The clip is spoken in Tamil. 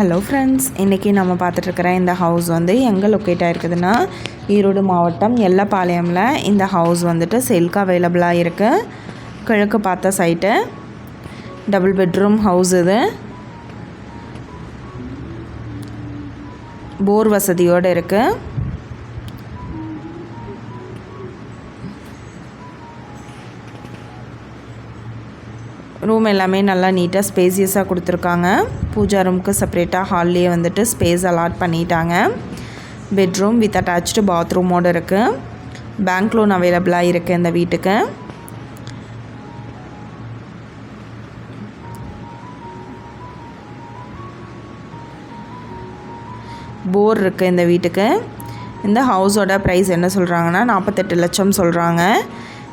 ஹலோ ஃப்ரெண்ட்ஸ் இன்றைக்கி நம்ம பார்த்துட்ருக்குற இந்த ஹவுஸ் வந்து எங்கே லொக்கேட் ஆகிருக்குதுன்னா ஈரோடு மாவட்டம் எல்லப்பாளையமில் இந்த ஹவுஸ் வந்துட்டு சேல்க்கு அவைலபிளாக இருக்குது கிழக்கு பார்த்த சைட்டு டபுள் பெட்ரூம் ஹவுஸ் இது. போர் வசதியோடு இருக்குது ரூம் எல்லாமே நல்லா நீட்டாக ஸ்பேசியஸாக கொடுத்துருக்காங்க. பூஜா ரூமுக்கு செப்பரேட்டாக ஹால்லேயே வந்துட்டு ஸ்பேஸ் அலாட் பண்ணிட்டாங்க. பெட்ரூம் வித் அட்டாச்சு பாத்ரூமோடு இருக்குது பேங்க் லோன் அவைலபிளாக இருக்குது இந்த வீட்டுக்கு. போர் இருக்குது இந்த வீட்டுக்கு. இந்த ஹவுஸோட ப்ரைஸ் என்ன சொல்கிறாங்கன்னா நாற்பத்தெட்டு லட்சம் சொல்கிறாங்க